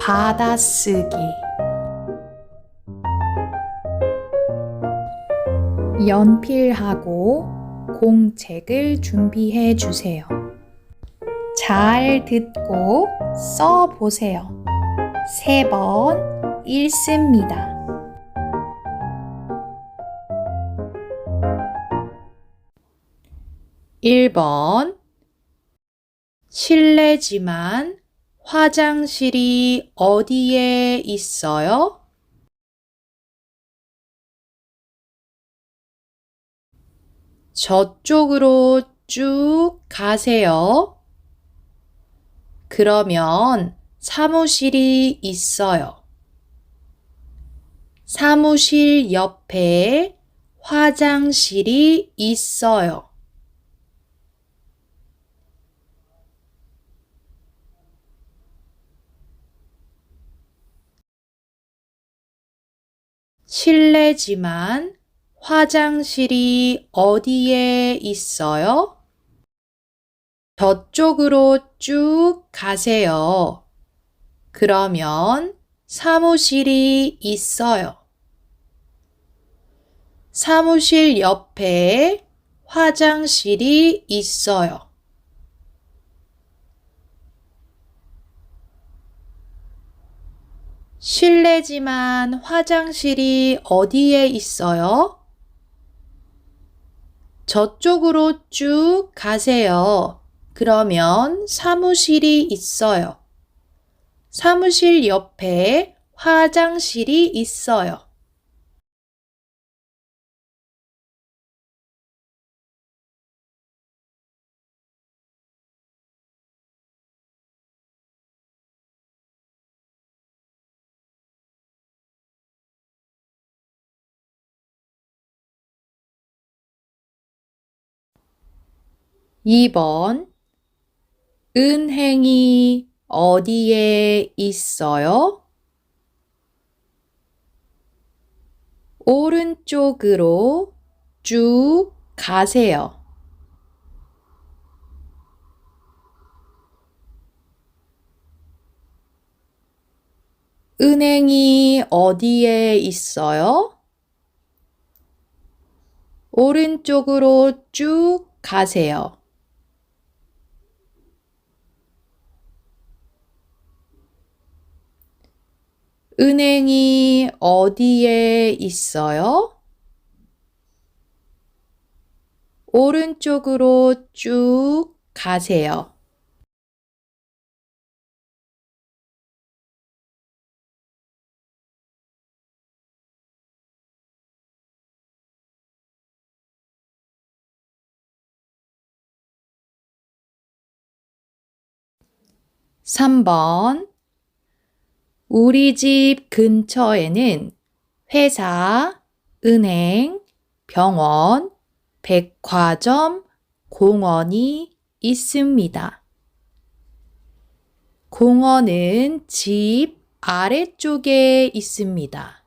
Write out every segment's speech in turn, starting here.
받아쓰기 연필하고 공책을 준비해 주세요. 잘 듣고 써 보세요. 세 번 읽습니다. 1번 실례지만 화장실이 어디에 있어요? 저쪽으로 쭉 가세요. 그러면 사무실이 있어요. 사무실 옆에 화장실이 있어요. 실례지만 화장실이 어디에 있어요? 저쪽으로 쭉 가세요. 그러면 사무실이 있어요. 사무실 옆에 화장실이 있어요. 실례지만 화장실이 어디에 있어요? 저쪽으로 쭉 가세요. 그러면 사무실이 있어요. 사무실 옆에 화장실이 있어요. 2번 은행이 어디에 있어요? 오른쪽으로 쭉 가세요. 은행이 어디에 있어요? 오른쪽으로 쭉 가세요. 은행이 어디에 있어요? 오른쪽으로 쭉 가세요. 3번 우리 집 근처에는 회사, 은행, 병원, 백화점, 공원이 있습니다. 공원은 집 아래쪽에 있습니다.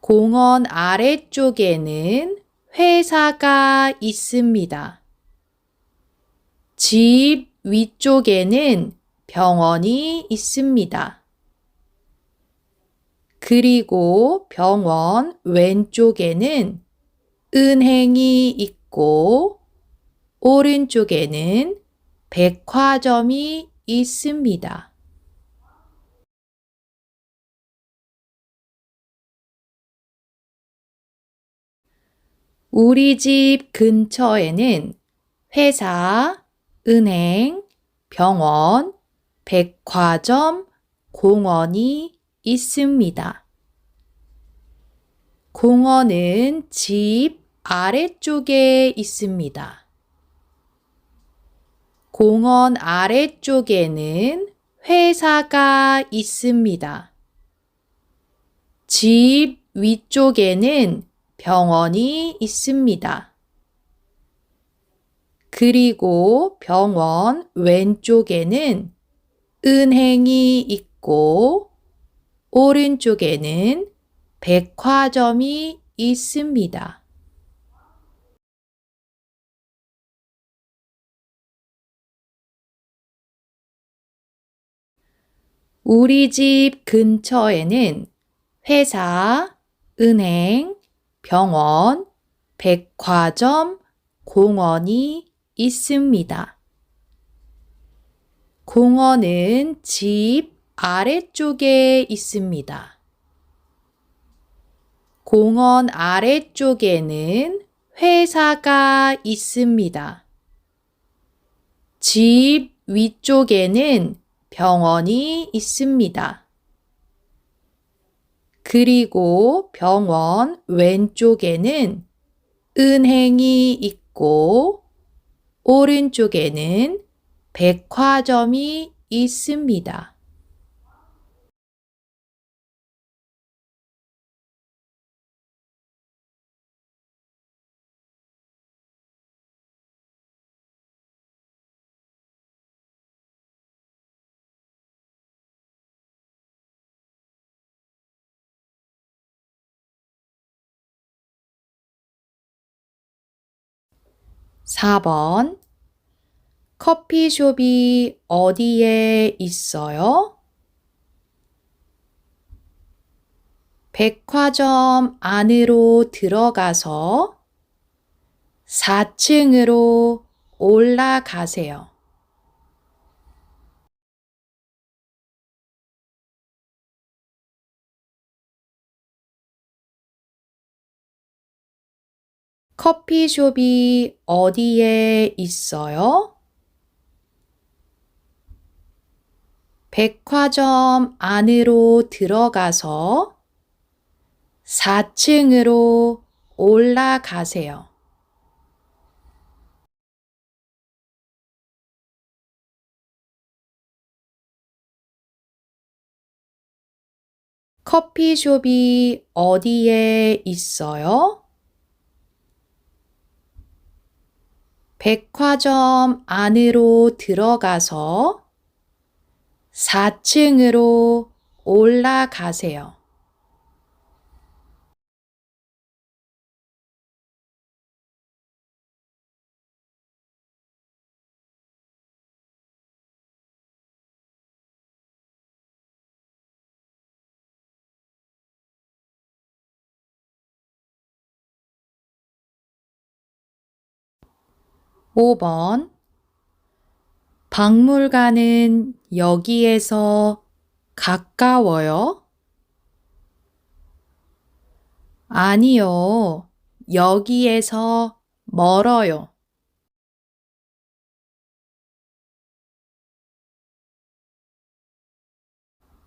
공원 아래쪽에는 회사가 있습니다. 집 위쪽에는 병원이 있습니다. 그리고 병원 왼쪽에는 은행이 있고 오른쪽에는 백화점이 있습니다. 우리 집 근처에는 회사, 은행, 병원, 백화점, 공원이 있습니다. 공원은 집 아래쪽에 있습니다. 공원 아래쪽에는 회사가 있습니다. 집 위쪽에는 병원이 있습니다. 그리고 병원 왼쪽에는 은행이 있고 오른쪽에는 백화점이 있습니다. 우리 집 근처에는 회사, 은행, 병원, 백화점, 공원이 있습니다. 공원은 집 아래쪽에 있습니다. 공원 아래쪽에는 회사가 있습니다. 집 위쪽에는 병원이 있습니다. 그리고 병원 왼쪽에는 은행이 있고 오른쪽에는 백화점이 있습니다. (4번) 커피숍이 어디에 있어요? 백화점 안으로 들어가서 4층으로 올라가세요. 커피숍이 어디에 있어요? 백화점 안으로 들어가서 4층으로 올라가세요. 커피숍이 어디에 있어요? 백화점 안으로 들어가서 4층으로 올라가세요. (5번) 박물관은 여기에서 가까워요? 아니요, 여기에서 멀어요.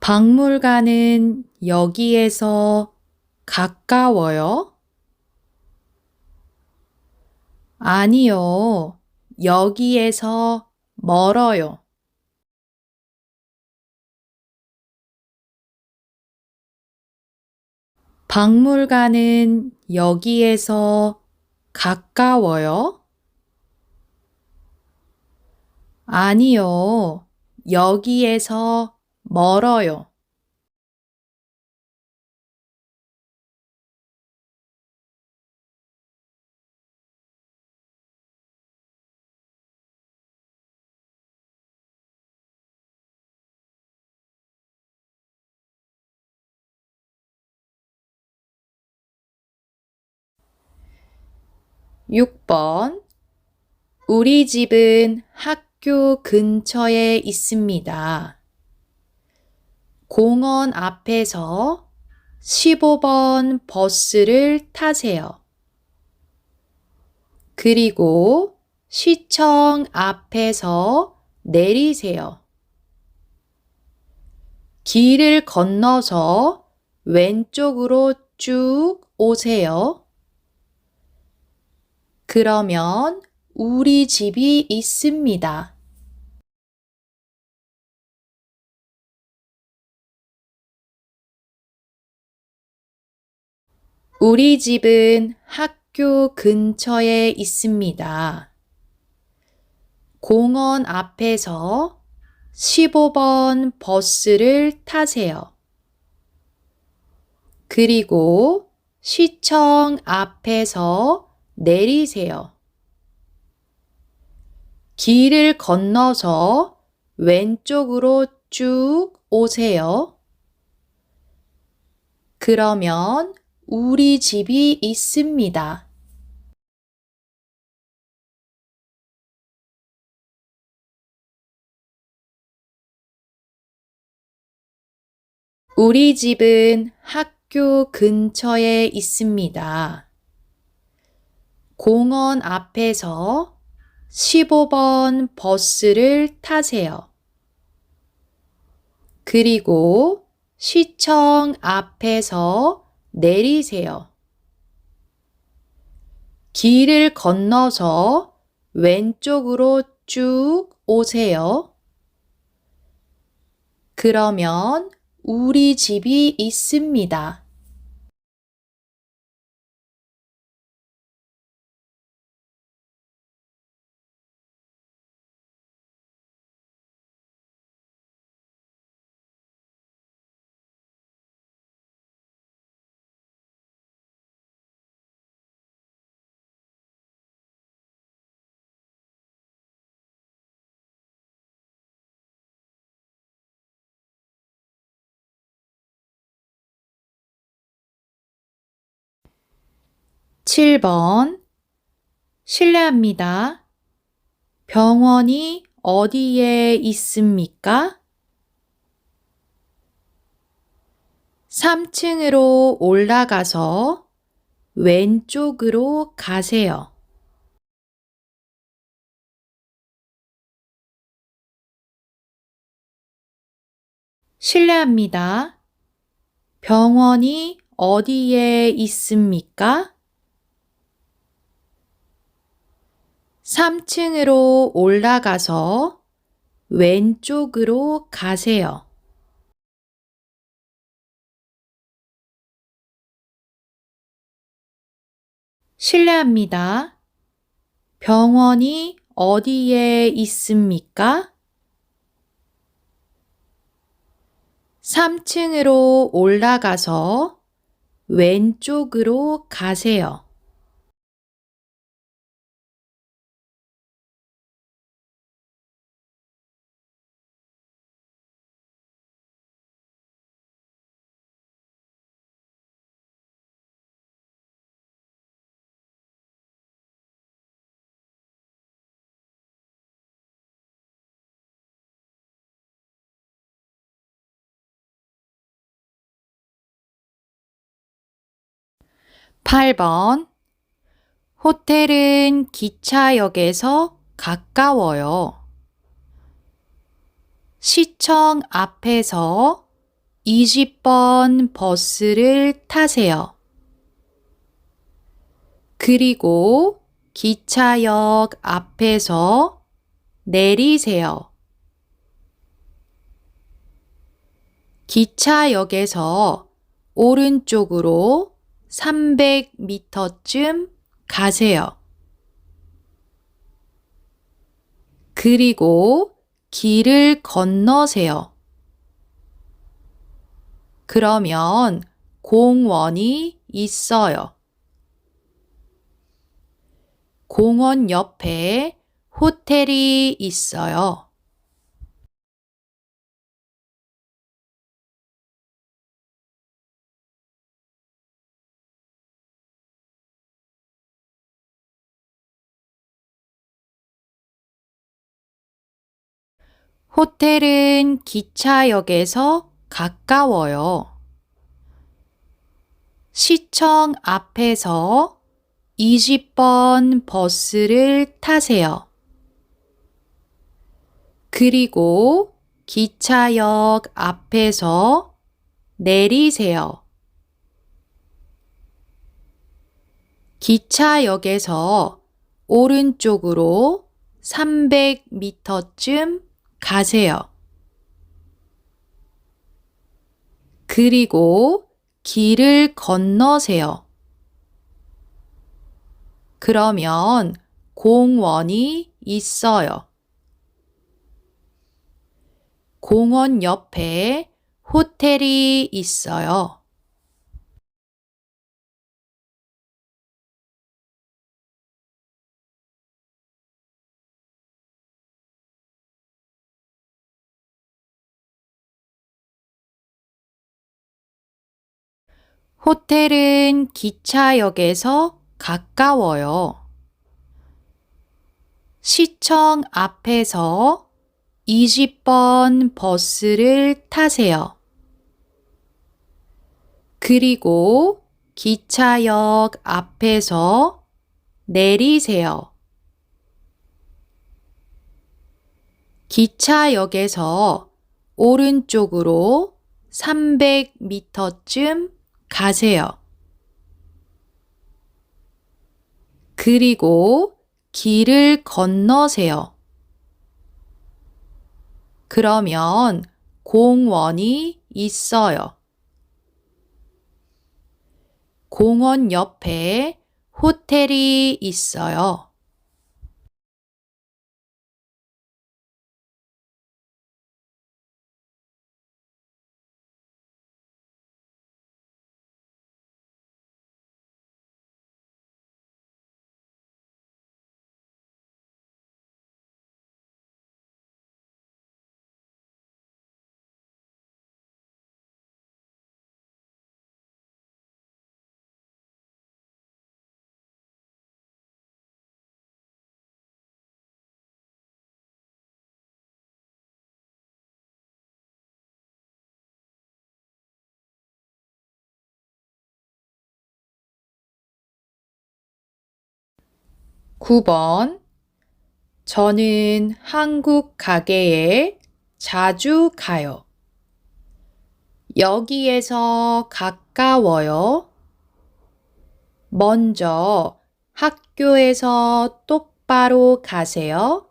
박물관은 여기에서 가까워요? 아니요, 여기에서 멀어요. 박물관은 여기에서 가까워요? 아니요, 여기에서 멀어요. (6번) 우리 집은 학교 근처에 있습니다. 공원 앞에서 15번 버스를 타세요. 그리고 시청 앞에서 내리세요. 길을 건너서 왼쪽으로 쭉 오세요. 그러면 우리 집이 있습니다. 우리 집은 학교 근처에 있습니다. 공원 앞에서 15번 버스를 타세요. 그리고 시청 앞에서 내리세요. 길을 건너서 왼쪽으로 쭉 오세요. 그러면 우리 집이 있습니다. 우리 집은 학교 근처에 있습니다. 공원 앞에서 15번 버스를 타세요. 그리고 시청 앞에서 내리세요. 길을 건너서 왼쪽으로 쭉 오세요. 그러면 우리 집이 있습니다. 칠번 실례합니다. 병원이 어디에 있습니까? 3층으로 올라가서 왼쪽으로 가세요. 실례합니다. 병원이 어디에 있습니까? 3층으로 올라가서 왼쪽으로 가세요. 실례합니다. 병원이 어디에 있습니까? 3층으로 올라가서 왼쪽으로 가세요. 팔번 호텔은 기차역에서 가까워요. 시청 앞에서 20번 버스를 타세요. 그리고 기차역 앞에서 내리세요. 기차역에서 오른쪽으로 300m쯤 가세요. 그리고 길을 건너세요. 그러면 공원이 있어요. 공원 옆에 호텔이 있어요. 호텔은 기차역에서 가까워요. 시청 앞에서 20번 버스를 타세요. 그리고 기차역 앞에서 내리세요. 기차역에서 오른쪽으로 300m쯤 가세요. 그리고 길을 건너세요. 그러면 공원이 있어요. 공원 옆에 호텔이 있어요. 호텔은 기차역에서 가까워요. 시청 앞에서 20번 버스를 타세요. 그리고 기차역 앞에서 내리세요. 기차역에서 오른쪽으로 300m쯤 가세요. 그리고 길을 건너세요. 그러면 공원이 있어요. 공원 옆에 호텔이 있어요. 구번 저는 한국 가게에 자주 가요. 여기에서 가까워요. 먼저 학교에서 똑바로 가세요.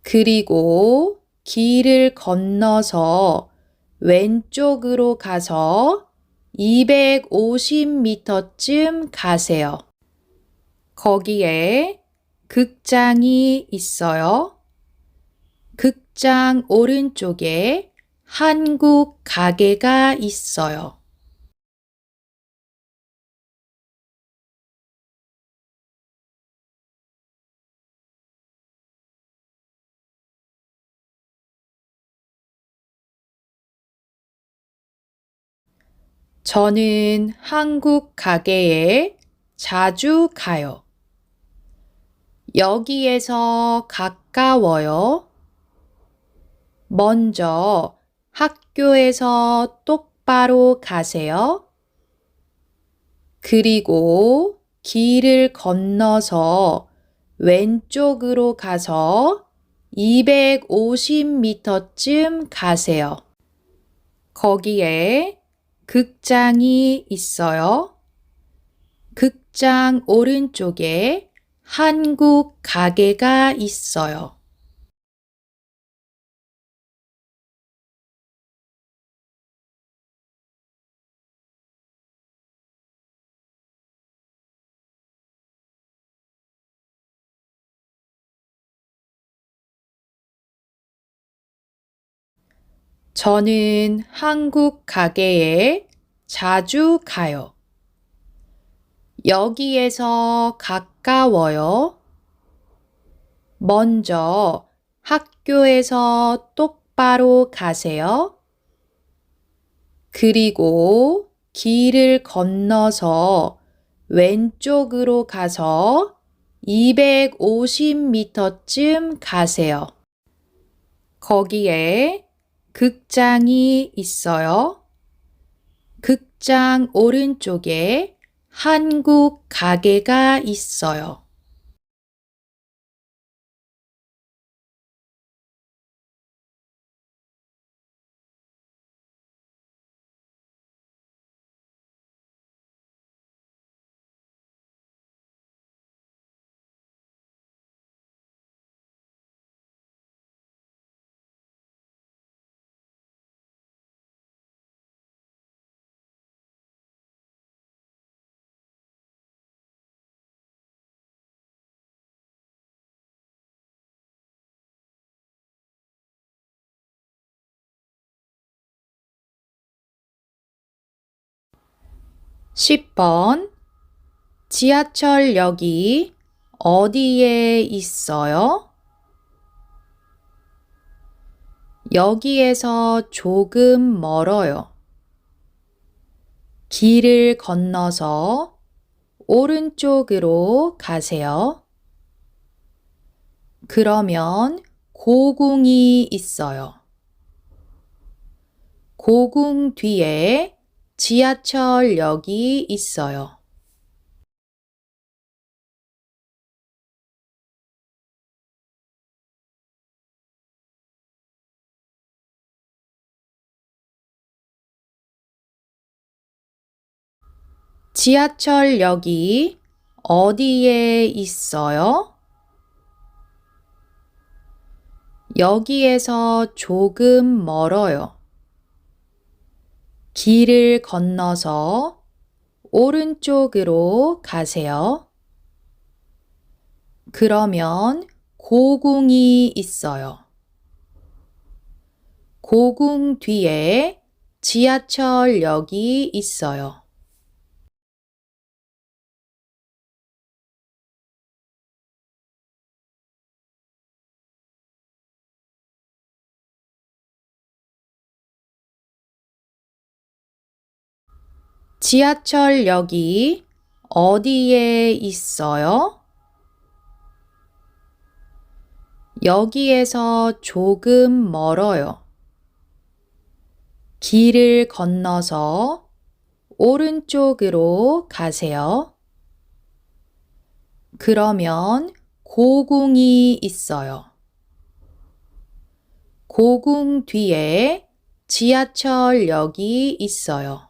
그리고 길을 건너서 왼쪽으로 가서 250m쯤 가세요. 거기에 극장이 있어요. 극장 오른쪽에 한국 가게가 있어요. 저는 한국 가게에 자주 가요. 여기에서 가까워요. 먼저 학교에서 똑바로 가세요. 그리고 길을 건너서 왼쪽으로 가서 250m쯤 가세요. 거기에 극장이 있어요. 극장 오른쪽에 한국 가게가 있어요. 저는 한국 가게에 자주 가요. 여기에서 가까워요. 먼저 학교에서 똑바로 가세요. 그리고 길을 건너서 왼쪽으로 가서 250m쯤 가세요. 거기에 극장이 있어요. 극장 오른쪽에 한국 가게가 있어요. 십번 지하철역이 어디에 있어요? 여기에서 조금 멀어요. 길을 건너서 오른쪽으로 가세요. 그러면 고궁이 있어요. 고궁 뒤에 지하철역이 있어요. 지하철역이 어디에 있어요? 여기에서 조금 멀어요. 길을 건너서 오른쪽으로 가세요. 그러면 고궁이 있어요. 고궁 뒤에 지하철역이 있어요. 지하철역이 어디에 있어요? 여기에서 조금 멀어요. 길을 건너서 오른쪽으로 가세요. 그러면 고궁이 있어요. 고궁 뒤에 지하철역이 있어요.